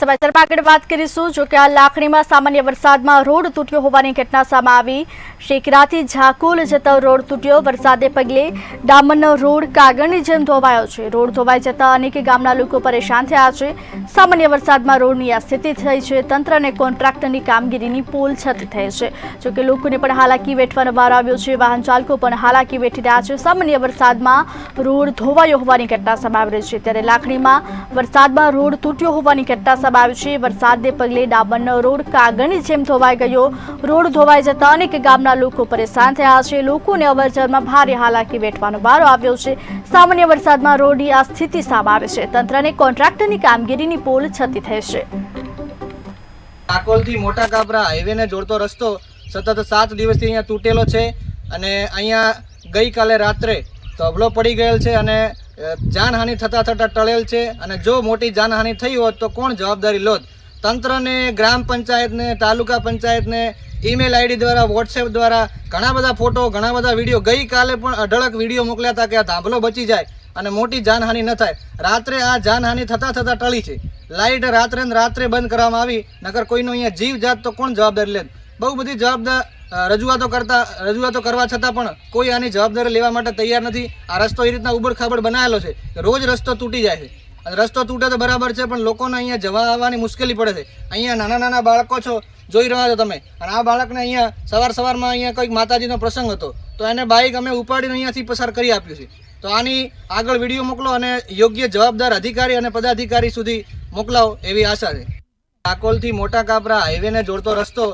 સમાચાર આગળ વાત કરીશું. જો કે આ લાખણીમાં સામાન્ય વરસાદમાં રોડ તૂટ્યો હોવાની ઘટના સામે આવી. શેકરાથી ઝાકુલ જતા રોડ તૂટ્યો. વરસાદે પગલે ડામરનો રોડ કાગળની જેમ ધોવાયો છે. રોડ ધોવાઈ જતા અનેક ગામના લોકો પરેશાન થયા છે. સામાન્ય વરસાદમાં રોડની આ સ્થિતિ થઈ છે. તંત્ર અને કોન્ટ્રાક્ટરની કામગીરીની પોલ છત થઈ છે. જો કે લોકોને પણ હાલાકી વેઠવાનો વાર આવ્યો છે. વાહન ચાલકો પણ હાલાકી વેઠી રહ્યા છે. સામાન્ય વરસાદમાં રોડ ધોવાયો હોવાની ઘટના સામે આવી છે. ત્યારે લાખણીમાં વરસાદમાં રોડ તૂટ્યો હોવાની ઘટના સામે આવી છે. વરસાદને પગલે ડાબરનો રોડ કાગળની જેમ ધોવાઈ ગયો. રોડ ધોવાઈ જતા અનેક ગામના લોકો પરેશાન થયા છે. લોકોને અવરજવરમાં ભારે હાલાકી વેઠવાનો વારો આવ્યો છે. સામાન્ય વરસાદમાં રોડની આ સ્થિતિ સામે છે. તંત્રને કોન્ટ્રાક્ટરની કામગીરીની પોલ છતી થઈ છે. કાકોલથી મોટા ગાબરા હાઈવેને જોડતો રસ્તો સતત સાત દિવસથી અહીંયા તૂટેલો છે અને અહીંયા ગઈકાલે રાત્રે ધબલો પડી ગયેલ છે અને જાનહાનિ થતાં થતાં ટળેલ છે અને જો મોટી જાનહાનિ થઈ હોત તો કોણ જવાબદારી લોત? તંત્રને, ગ્રામ પંચાયતને, તાલુકા પંચાયતને, ઈમેલ આઈડી દ્વારા, વોટ્સએપ દ્વારા ઘણા બધા ફોટો, ઘણા બધા વીડિયો ગઈકાલે પણ અઢળક વીડિયો મોકલ્યા હતા કે આ ધાંભલો બચી જાય અને મોટી જાનહાનિ ન થાય. રાત્રે આ જાનહાનિ થતાં થતાં ટળી છે. લાઇટ રાત્રે રાત્રે બંધ કરવામાં આવી નગર કોઈનો અહીંયા જીવ જાત તો કોણ જવાબદારી લે બહુ બધી જવાબદાર રજૂઆતો કરતા, રજૂઆતો કરવા છતાં પણ કોઈ આની જવાબદારી લેવા માટે તૈયાર નથી. આ રસ્તો એ રીતના ઉબડખાબડ બનાવેલો છે રોજ રસ્તો તૂટી જાય છે. રસ્તો તૂટે તો બરાબર છે, પણ લોકોને અહીંયા જવા આવવાની મુશ્કેલી પડે છે. અહીંયા નાના નાના બાળકો છો, જોઈ રહ્યા છો તમે. અને આ બાળકને અહીંયા સવાર સવારમાં અહીંયા કંઈક માતાજીનો પ્રસંગ હતો. તો એને બાઇક અમે ઉપાડીને અહીંયાથી પસાર કરી આપ્યું છે. તો આની આગળ વીડિયો મોકલો અને યોગ્ય જવાબદાર અધિકારી અને પદાધિકારી સુધી મોકલાવો એવી આશા છે. કાકોલથી મોટા કાપરા હાઈવેને જોડતો રસ્તો